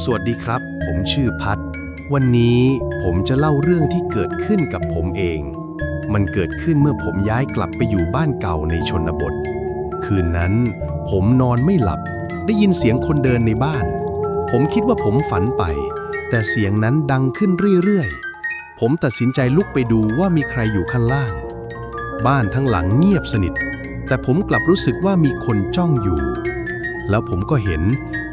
สวัสดีครับ ผมชื่อพัด วันนี้ผมจะเล่าเรื่องที่เกิดขึ้นกับผมเอง มันเกิดขึ้นเมื่อผมย้ายกลับไปอยู่บ้านเก่าในชนบท คืนนั้น ผมนอนไม่หลับ ได้ยินเสียงคนเดินในบ้าน ผมคิดว่าผมฝันไป แต่เสียงนั้นดังขึ้นเรื่อยๆ ผมตัดสินใจลุกไปดูว่ามีใครอยู่ข้างล่าง บ้านทั้งหลังเงียบสนิท แต่ผมกลับรู้สึกว่ามีคนจ้องอยู่ แล้วผมก็เห็น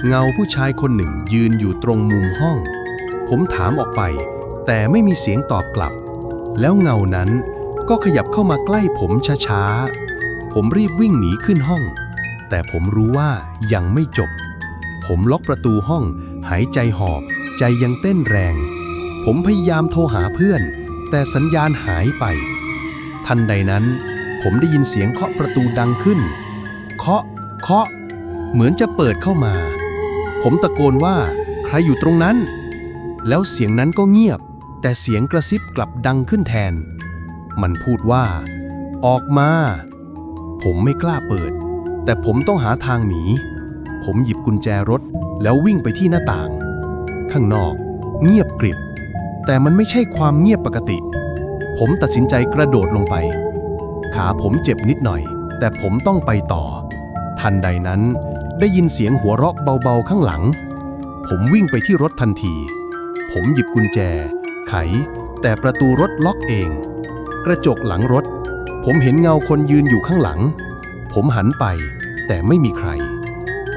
เงาผู้ชายคนหนึ่งยืนอยู่ตรงมุมห้อง ผมถามออกไป แต่ไม่มีเสียงตอบกลับ แล้วเงานั้นก็ขยับเข้ามาใกล้ผมช้าๆ ผมรีบวิ่งหนีขึ้นห้อง แต่ผมรู้ว่ายังไม่จบ ผมล็อกประตูห้อง หายใจหอบ ใจยังเต้นแรง ผมพยายามโทรหาเพื่อน แต่สัญญาณหายไป ทันใดนั้น ผมได้ยินเสียงเคาะประตูดังขึ้น เคาะ เคาะ เหมือนจะเปิดเข้ามา ผมตะโกนว่า ใครอยู่ตรงนั้น แล้วเสียงนั้นก็เงียบ แต่เสียงกระซิบกลับดังขึ้นแทน มันพูดว่า ออกมา ผมไม่กล้าเปิด แต่ผมต้องหาทางหนี ผมหยิบกุญแจรถ แล้ววิ่งไปที่หน้าต่าง ข้างนอก เงียบกริบ แต่มันไม่ใช่ความเงียบปกติ ผมตัดสินใจกระโดดลงไป ขาผมเจ็บนิดหน่อย แต่ผมต้องไปต่อ ทันใดนั้น ได้ยินเสียงหัวเราะเบาๆข้างหลัง ผมวิ่งไปที่รถทันที ผมหยิบกุญแจ ไข แต่ประตูรถล็อกเอง กระจกหลังรถ ผมเห็นเงาคนยืนอยู่ข้างหลัง ผมหันไป แต่ไม่มีใคร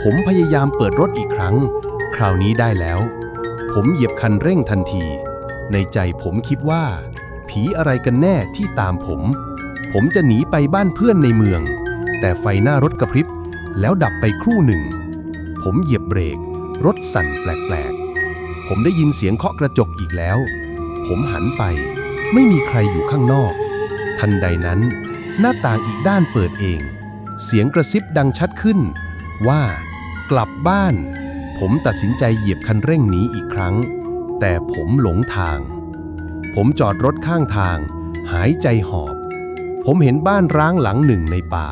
ผมพยายามเปิดรถอีกครั้ง คราวนี้ได้แล้ว ผมเหยียบคันเร่งทันที ในใจผมคิดว่า ผีอะไรกันแน่ที่ตามผม ผมจะหนีไปบ้านเพื่อนในเมือง แต่ไฟหน้ารถกระพริบ แล้วดับไปครู่หนึ่ง ผมเหยียบเบรก รถสั่นแปลกๆ ผมได้ยินเสียงเคาะกระจกอีกแล้ว ผมหันไป ไม่มีใครอยู่ข้างนอก ทันใดนั้น หน้าต่างอีกด้านเปิดเอง เสียงกระซิบดังชัดขึ้น ว่า กลับบ้าน ผมตัดสินใจเหยียบคันเร่งหนีอีกครั้ง แต่ผมหลงทาง ผมจอดรถข้างทาง หายใจหอบ ผมเห็นบ้านร้างหลังหนึ่งในป่า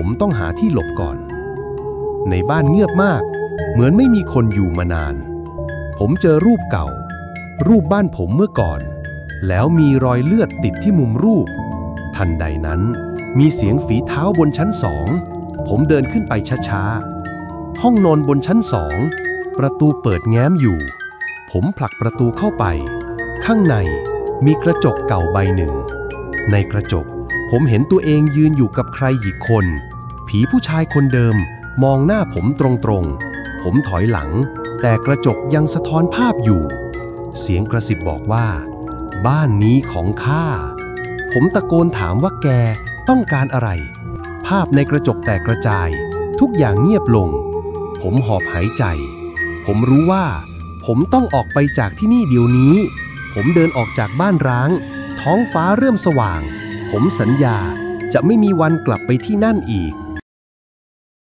ผมต้องหาที่หลบก่อน ในบ้านเงียบมาก เหมือนไม่มีคนอยู่มานาน ผมเจอรูปเก่า รูปบ้านผมเมื่อก่อน แล้วมีรอยเลือดติดที่มุมรูป ทันใดนั้น มีเสียงฝีเท้าบนชั้นสอง ผมเดินขึ้นไปช้าๆ ห้องนอนบนชั้นสอง ประตูเปิดแง้มอยู่ ผมผลักประตูเข้าไป ข้างในมีกระจกเก่าใบหนึ่ง ในกระจก ผมเห็นตัวเองยืนอยู่กับใครอีกคน ผีผู้ชายคนเดิมมองหน้าผมตรงๆ ผมถอยหลัง แต่กระจกยังสะท้อนภาพอยู่ เสียงกระซิบบอกว่า บ้านนี้ของข้า ผมตะโกนถามว่าแกต้องการอะไร ภาพในกระจกแตกกระจาย ทุกอย่างเงียบลง ผมหอบหายใจ ผมรู้ว่า ผมต้องออกไปจากที่นี่เดี๋ยวนี้ ผมเดินออกจากบ้านร้าง ท้องฟ้าเริ่มสว่าง ผมสัญญาจะไม่มีวันกลับไปที่นั่นอีก